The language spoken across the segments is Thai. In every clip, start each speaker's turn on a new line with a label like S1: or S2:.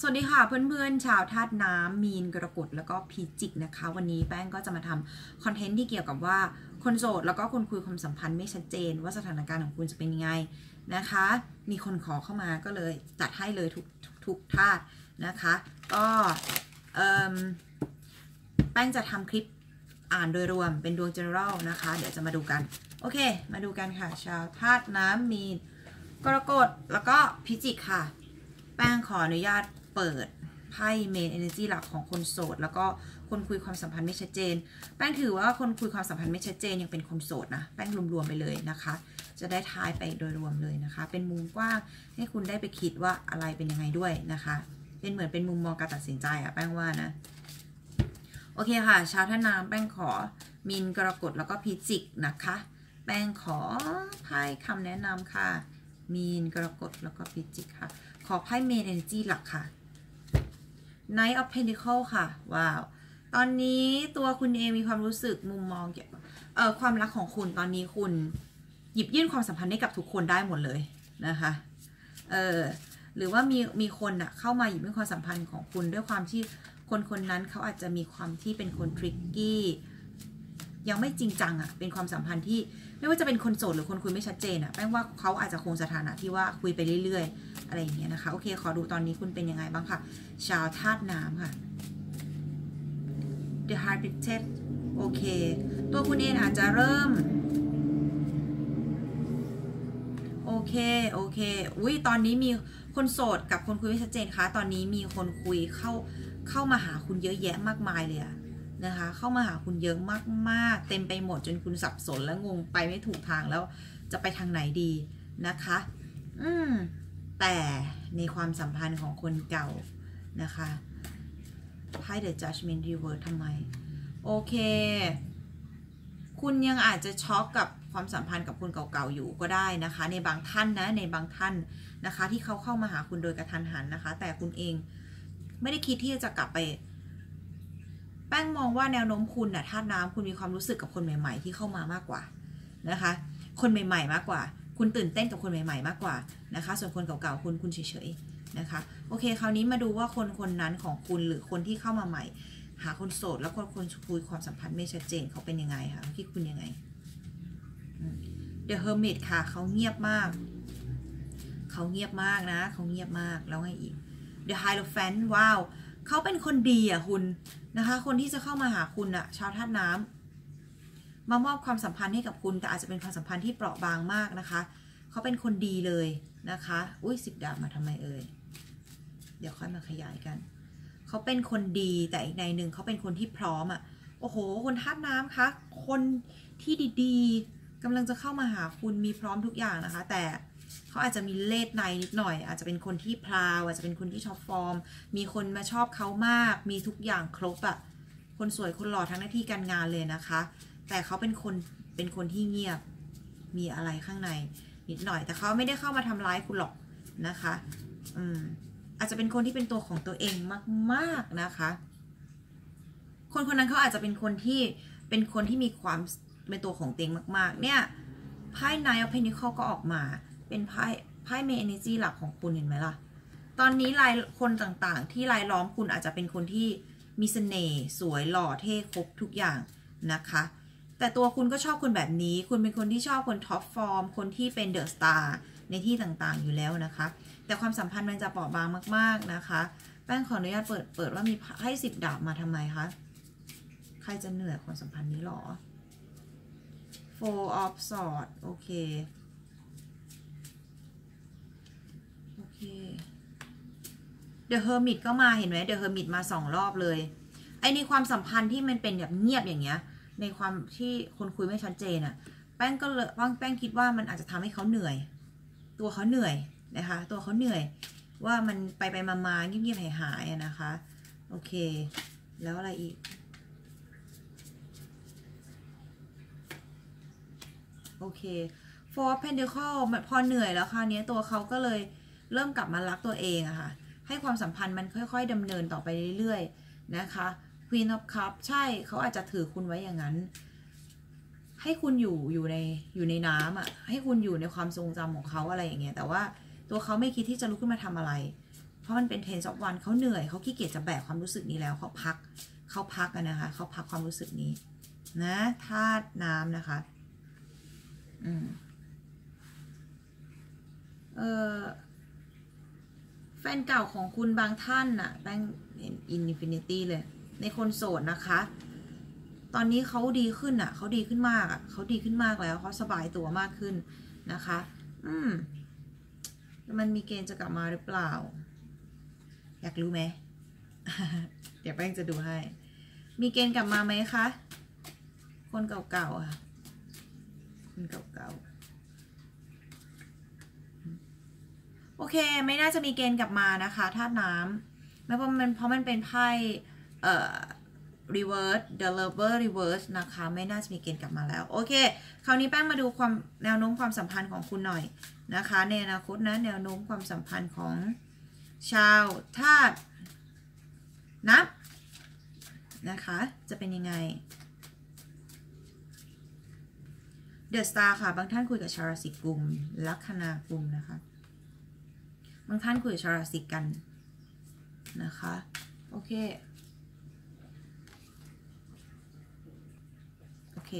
S1: สวัสดีค่ะเพื่อนๆ ชาวธาตุน้ำมีนกรกฎแล้วก็พิจิกนะคะ วันนี้แป้งก็จะมาทำคอนเทนต์ที่เกี่ยวกับว่าคนโสดแล้วก็คนคุยความสัมพันธ์ไม่ชัดเจน ว่าสถานการณ์ของคุณจะเป็นยังไงนะคะ มีคนขอเข้ามาก็เลยจัดให้เลยทุกทุกธาตุนะคะ ก็แป้งจะทำคลิปอ่านโดยรวมเป็นดวง general นะคะ เดี๋ยวจะมาดูกัน โอเค มาดูกันค่ะ ชาวธาตุน้ำมีนกรกฎแล้วก็พิจิกค่ะ แป้งขออนุญาต เปิดไพ่เมนเอเนจีหลักของคนโสด แล้วก็คนคุยความสัมพันธ์ไม่ชัดเจน แป้งถือว่าคนคุยความสัมพันธ์ไม่ชัดเจนยังเป็นคนโสดนะ แป้งรวมๆไปเลยนะคะ จะได้ทายไปโดยรวมเลยนะคะ เป็นมุมกว้างให้คุณได้ไปคิดว่าอะไรเป็นยังไงด้วยนะคะ เป็นเหมือนเป็นมุมมองการตัดสินใจอะแป้งว่านะ โอเคค่ะ ชาวท่าน้ำแป้งขอมินกรกฎแล้วก็พิจิกนะคะ แป้งขอไพ่คำแนะนำค่ะ มีนกรกฎแล้วก็พิจิกค่ะ ขอไพ่เมนเอเนจีหลักค่ะ Knight of Pentacle ค่ะ ว้าว ตอนนี้ตัวคุณเองมีความรู้สึกมุมมองเกี่ยวกับเอ่อความรักของคุณตอนนี้คุณหยิบยื่นความสัมพันธ์ให้กับทุกคนได้หมดเลยนะคะ เออหรือว่ามีมีคนอะเข้ามาหยิบยื่นความสัมพันธ์ของคุณด้วยความที่คนคนนั้นเขาอาจจะมีความที่เป็นคนทริกกี้ยังไม่จริงจังอะเป็นความสัมพันธ์ที่ ไม่ว่าจะเป็นคนโสดหรือคนคุยไม่ชัดเจนอะแป้งว่าเขาอาจจะคงสถานะที่ว่าคุยไปเรื่อย ๆ อะไรอย่างเงี้ยนะคะ โอเค ขอดูตอนนี้คุณเป็นยังไงบ้างค่ะ ชาวธาตุน้ำค่ะ The Heart b i t t e d โอเค ตัวคุณเองอาจจะเริ่ม โอเค โอเค อุ้ยตอนนี้มีคนโสดกับคนคุยไม่ชัดเจนคะ ตอนนี้มีคนคุยเข้าเข้ามาหาคุณเยอะแยะมากมายเลยอะ นะคะ เข้ามาหาคุณเยอะมากๆ เต็มไปหมดจนคุณสับสนและงงไปไม่ถูกทางแล้วจะไปทางไหนดีนะคะ อืม แต่ในความสัมพันธ์ของคนเก่านะคะไพ่ The Judgment Reverse ทำไม โอเค คุณยังอาจจะช็อกกับความสัมพันธ์กับคนเก่าๆอยู่ก็ได้นะคะ ในบางท่านนะในบางท่านนะคะ ที่เขาเข้ามาหาคุณโดยกระทันหันนะคะ แต่คุณเองไม่ได้คิดที่จะกลับไป แป้งมองว่าแนวโน้มคุณนะธาตุน้ำคุณมีความรู้สึกกับคนใหม่ ๆ ที่เข้ามามากกว่านะคะ คนใหม่ ๆ มากกว่า คุณตื่นเต้นกับคนใหม่ ๆ มากกว่านะคะ ส่วนคนเก่าๆคุณคุณเฉยๆนะคะ โอเค คราวนี้มาดูว่าคนคนนั้นของคุณหรือคนที่เข้ามาใหม่ หาคนโสดแล้วคนคนคุยความสัมพันธ์ไม่ชัดเจนเขาเป็นยังไงคะคิดคุณยังไง The Hermit ค่ะเขาเงียบมากเขาเงียบมากนะเขาเงียบมากแล้วไงอีก The Hierophant ว้าว เขาเป็นคนดีอะคุณนะคะ คนที่จะเข้ามาหาคุณอะชาวธาตุน้ำมามอบความสัมพันธ์ให้กับคุณ แต่อาจจะเป็นความสัมพันธ์ที่เปราะบางมากนะคะ เขาเป็นคนดีเลยนะคะ อุ้ยสิบดาบมาทำไมเอ่ย เดี๋ยวค่อยมาขยายกัน เขาเป็นคนดีแต่อีกในหนึ่งเขาเป็นคนที่พร้อมอะ่ะ โอ้โห คนธาตุน้ำคะ คนที่ดีๆกำลังจะเข้ามาหาคุณมีพร้อมทุกอย่างนะคะ แต่ เขาอาจจะมีเลดในนิดหน่อย อาจจะเป็นคนที่พราวอาจจะเป็นคนที่ชอบฟอร์ม มีคนมาชอบเขามาก มีทุกอย่างครบอะ่ะคนสวยคนหล่อทั้งหน้าที่การงานเลยนะคะ แต่เขาเป็นคนเป็นคนที่เงียบมีอะไรข้างในนิดหน่อย แต่เขาไม่ได้เข้ามาทำร้ายคุณหรอกนะคะอืมอาจจะเป็นคนที่เป็นตัวของตัวเองมากๆนะคะ คนคนนั้นเขาอาจจะเป็นคนที่เป็นคนที่มีความเป็นตัวของตัวเองมาก ๆ เนี่ยไพ่ Nine of Pentacles ก็ออกมา เป็นไพ่ไพ่เมเอเนจีหลักของคุณเห็นไหมล่ะ ตอนนี้ลายคนต่างๆ ที่รายล้อมคุณอาจจะเป็นคนที่มีเสน่ห์สวยหล่อเท่ครบทุกอย่างนะคะ แต่ตัวคุณก็ชอบคนแบบนี้ คุณเป็นคนที่ชอบคนท็อปฟอร์ม คนที่เป็นเดอะสตาร์ในที่ต่างๆอยู่แล้วนะคะ แต่ความสัมพันธ์มันจะเปราะบางมาก ๆนะคะ แป้งขออนุญาตเปิดเปิดว่ามีให้สิบดาบมาทำไมคะ ใครจะเหนื่อยความสัมพันธ์นี้หรอ four of swords โอเค โอเค The Hermit ก็มาเห็นไหม The Hermit มาสองรอบเลย ไอ้ในความสัมพันธ์ที่มันเป็นแบบเงียบอย่างเงี้ย ในความที่คนคุยไม่ชัดเจนอะแป้งก็เลยว่างแป้งคิดว่ามันอาจจะทำให้เขาเหนื่อย ตัวเขาเหนื่อยนะคะ ตัวเขาเหนื่อย ว่ามันไปไปมามาเงียบๆหายหายนะคะ โอเค แล้วอะไรอีกโอเค for pentacle พอเหนื่อยแล้วคราวนี้ตัวเขาก็เลยเริ่มกลับมารักตัวเองอะค่ะ ให้ความสัมพันธ์มันค่อย ๆดำเนินต่อไปเรื่อยๆนะคะ Queen of Cup ใช่เขาอาจจะถือคุณไว้อย่างนั้น ให้คุณอยู่อยู่ในอยู่ในน้ำอะ่ะให้คุณอยู่ในความทรงจำของเขาอะไรอย่างเงี้ยแต่ว่าตัวเขาไม่คิดที่จะลุกขึ้นมาทำอะไร เพราะมันเป็นเทนซอฟวันเขาเหนื่อยเขาขี้เกียจจะแบกความรู้สึกนี้แล้วเขาพักเขาพักกันนะคะเขาพักความรู้สึกนี้นะธาตุน้ำนะคะอืมเออ นเก่าของคุณบางท่านน่ะแป้งอินฟินิตี้เลย ในคนโสดนะคะ ตอนนี้เขาดีขึ้นอะเขาดีขึ้นมากอะเขาดีขึ้นมากแล้วเขาสบายตัวมากขึ้นนะคะ อืม มันมีเกณฑ์จะกลับมาหรือเปล่า อยากรู้ไหม เดี๋ยวแป้งจะดูให้ มีเกณฑ์กลับมาไหมคะ คนเก่าๆค่ะ คนเก่าๆ โอเค ไม่น่าจะมีเกณฑ์กลับมานะคะธาตุน้ำไม่เพราะมันเพราะมันเป็นไพ่เอ่อ reverse the lover reverse นะคะ ไม่น่าจะมีเกณฑ์กลับมาแล้ว โอเค คราวนี้แป้งมาดูความแนวโน้มความสัมพันธ์ของคุณหน่อยนะคะ ในอนาคตนะแนวโน้มความสัมพันธ์ของชาวธาตุนับนะคะ จะเป็นยังไงเดอะสตาร์ค่ะ บางท่านคุยกับชาวราศีกุมลัคนากุมนะคะ บางท่านคุยกับชาวราศีกันนะคะ โอเค โอเค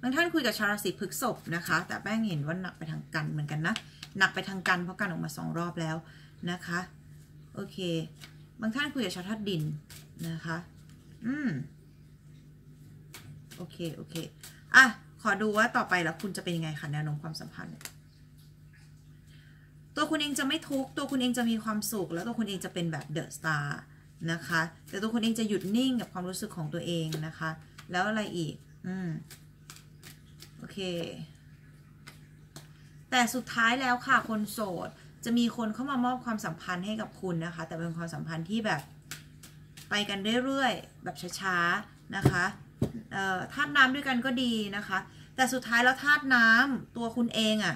S1: บางท่านคุยกับชาวราศีพฤกษภนะคะ แต่แป้งเห็นว่าหนักไปทางกันเหมือนกันนะ หนักไปทางกันเพราะกันออกมาสองรอบแล้วนะคะ โอเค บางท่านคุยกับชาวธาตุดินนะคะ อืม โอเค โอเค อะ ขอดูว่าต่อไปแล้วคุณจะเป็นยังไงคะแนวโน้มความสัมพันธ์ ตัวคุณเองจะไม่ทุกข์ตัวคุณเองจะมีความสุข แล้วตัวคุณเองจะเป็นแบบเดอะสตาร์นะคะ แต่ตัวคุณเองจะหยุดนิ่งกับความรู้สึกของตัวเองนะคะ แล้วอะไรอีก อืม โอเค แต่สุดท้ายแล้วค่ะ คนโสด จะมีคนเข้ามามอบความสัมพันธ์ให้กับคุณนะคะ แต่เป็นความสัมพันธ์ที่แบบ ไปกันเรื่อยๆ แบบช้าๆ นะคะเอ่อธาตุน้ำด้วยกันก็ดีนะคะ แต่สุดท้ายแล้วธาตุน้ำตัวคุณเองอะ่ะ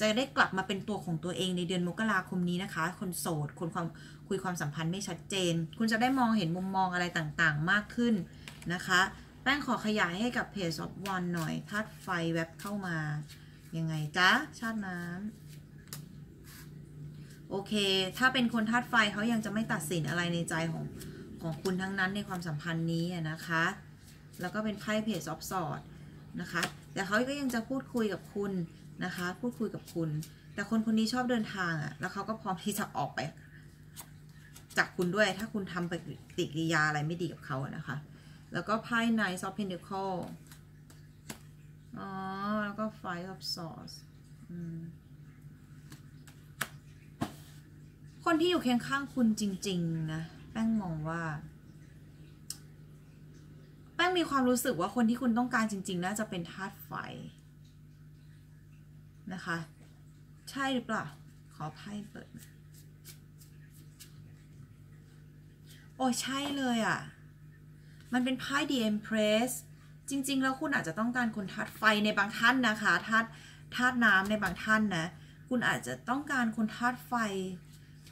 S1: จะได้กลับมาเป็นตัวของตัวเองในเดือนมกราคมนี้นะคะ คนโสด คนความคุยความสัมพันธ์ไม่ชัดเจน คุณจะได้มองเห็นมุมมองอะไรต่างๆ มากขึ้นนะคะ แป้งขอขยายให้กับเพจ of one หน่อยธาตุไฟแวบเข้ามา ยังไงจ๊ะ ชาติน้ำโอเค ถ้าเป็นคนธาตุไฟเขายังจะไม่ตัดสินอะไรในใจของของคุณทั้งนั้นในความสัมพันธ์นี้นะคะ แล้วก็เป็นไพ่เพจออฟสอดนะคะ แต่เขาก็ยังจะพูดคุยกับคุณ นะคะ พูดคุยกับคุณ แต่คนคนนี้ชอบเดินทางอะ่ะแล้วเขาก็พร้อมที่จะออกไป จากคุณด้วยถ้าคุณทำปฏิกิริยาอะไรไม่ดีกับเขาอะนะคะ แล้วก็ไพ่ Knight of Pentacles อ๋อ แล้วก็ Five of Swords อืมคนที่อยู่เคียงข้างคุณจริง ๆ นะ แป้งมองว่า แป้งมีความรู้สึกว่าคนที่คุณต้องการจริง ๆ น่าจะเป็นธาตุไฟ นะคะ ใช่หรือเปล่า ขอไพ่เปิด โอ้ใช่เลยอะ่ะ มันเป็นไพ่ The Empress จริง ๆ แล้วคุณอาจจะต้องการคนธาตุไฟในบางท่านนะคะธาตุธาตุน้ำในบางท่านนะ คุณอาจจะต้องการคนธาตุไฟ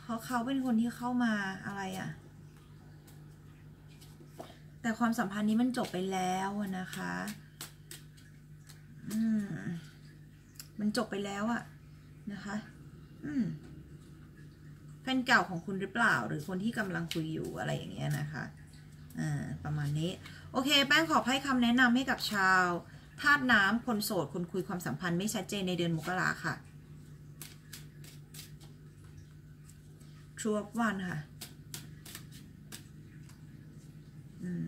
S1: เพราะเขาเป็นคนที่เข้ามาอะไรอะ่ะ แต่ความสัมพันธ์นี้มันจบไปแล้วนะคะ อืม มันจบไปแล้วอะนะคะ อืมแฟนเก่าของคุณหรือเปล่า หรือคนที่กำลังคุยอยู่อะไรอย่างเงี้ยนะคะอ่าประมาณนี้ โอเค แป้งขอให้คำแนะนำให้กับชาวธาตุน้ำคนโสด คนคุยความสัมพันธ์ไม่ชัดเจนในเดือนมกราค่ะ True of One ค่ะ อืม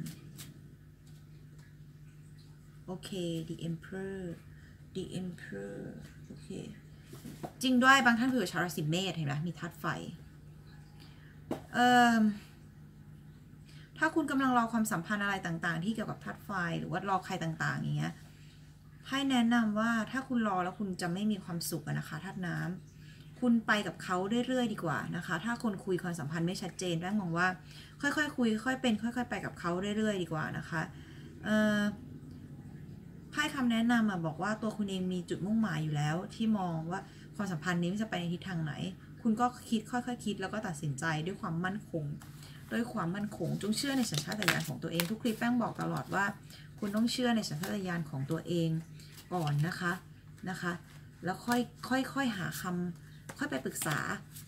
S1: โอเค The Emperor The Emperor โอเค จริงด้วยบางท่านคือชาวราศีเมษเห็นไหมมีธาตุไฟ เอ่อถ้าคุณกำลังรอความสัมพันธ์อะไรต่างๆ ที่เกี่ยวกับธาตุไฟ หรือว่ารอใครต่างๆ อย่างเงี้ยให้แนะนำว่าถ้าคุณรอแล้วคุณจะไม่มีความสุขนะคะธาตุน้ำคุณไปกับเขาเรื่อยๆ ดีกว่านะคะ ถ้าคนคุยความสัมพันธ์ไม่ชัดเจนแป้งมองว่า ค่อยๆคุยค่อยเป็น ค่อย ๆ ไปกับเขาเรื่อยๆ ดีกว่านะคะ เอ่อ ไพ่คำแนะนำอะบอกว่าตัวคุณเองมีจุดมุ่งหมายอยู่แล้ว ที่มองว่าความสัมพันธ์นี้มันจะไปในทิศทางไหน คุณก็คิดค่อยๆคคิด แล้วก็ตัดสินใจด้วยความมั่นคง ด้วยความมั่นคง จงเชื่อในสัญชาตญาณของตัวเองทุกคลิปแป้งบอกตลอดว่า คุณต้องเชื่อในสัญชาตญาณของตัวเองก่อนนะคะนะคะ แล้วค่อยค่อยค่อยหาคำค่อยไปปรึกษา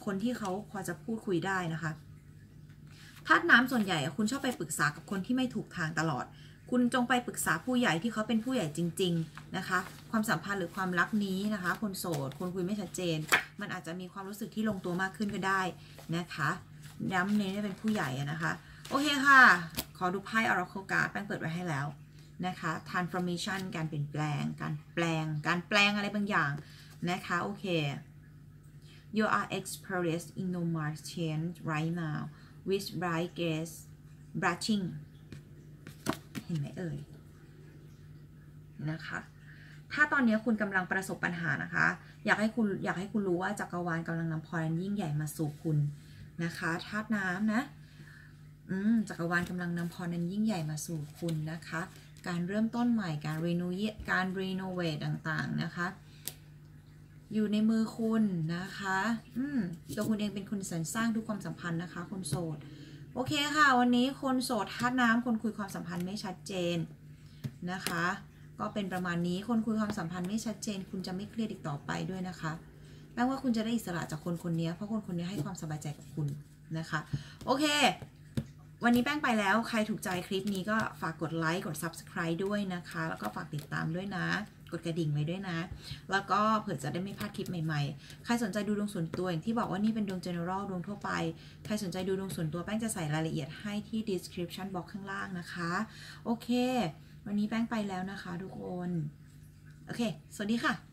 S1: คนที่เขาพอจะพูดคุยได้นะคะธาตุน้ำส่วนใหญ่คุณชอบไปปรึกษากับคนที่ไม่ถูกทางตลอด คุณจงไปปรึกษาผู้ใหญ่ที่เขาเป็นผู้ใหญ่จริง ๆ นะคะ ความสัมพันธ์หรือความรักนี้นะคะ คนโสด คนคุยไม่ชัดเจน มันอาจจะมีความรู้สึกที่ลงตัวมากขึ้นก็ได้นะคะ ย้ำเน้นให้เป็นผู้ใหญ่นะคะ โอเคค่ะ ขอดูไพ่ Oracle Card แป้งเปิดไว้ให้แล้วนะคะ transformation การเปลี่ยนแปลง การแปลง การแปลงอะไรบางอย่างนะคะ โอเค you are experienced in no much change right now with bright gaze blushing เห็นไหมเอ่ยนะคะ ถ้าตอนนี้คุณกำลังประสบปัญหานะคะ อยากให้คุณอยากให้คุณรู้ว่าจักรวาลกำลังนำพรอันยิ่งใหญ่มาสู่คุณนะคะธาตุน้ำนะอืมจักรวาลกำลังนำพรอันยิ่งใหญ่มาสู่คุณนะคะ การเริ่มต้นใหม่การรีโนเวทการรีโนเวทต่างๆนะคะ อยู่ในมือคุณนะคะ อืมตัวคุณเองเป็นคนสรรสร้างทุกความสัมพันธ์นะคะคนโสด โอเคค่ะ วันนี้คนโสดธาตุน้ำคนคุยความสัมพันธ์ไม่ชัดเจนนะคะ ก็เป็นประมาณนี้คนคุยความสัมพันธ์ไม่ชัดเจน คุณจะไม่เครียดอีกต่อไปด้วยนะคะแปลว่าคุณจะได้อิสระจากคนคนนี้เพราะคนคนนี้ให้ความสบายใจกับคุณนะคะ โอเค วันนี้แป้งไปแล้วใครถูกใจคลิปนี้ก็ฝากกดไลค์กด Subscribe ด้วยนะคะ แล้วก็ฝากติดตามด้วยนะ กดกระดิ่งไว้ด้วยนะ แล้วก็เผื่อจะได้ไม่พลาดคลิปใหม่ๆ ใครสนใจดูดวงส่วนตัวอย่างที่บอกว่านี่เป็นดวง general ดวงทั่วไป ใครสนใจดูดวงส่วนตัวแป้งจะใส่รายละเอียดให้ที่ description box ข้างล่างนะคะ โอเค วันนี้แป้งไปแล้วนะคะทุกคน โอเค สวัสดีค่ะ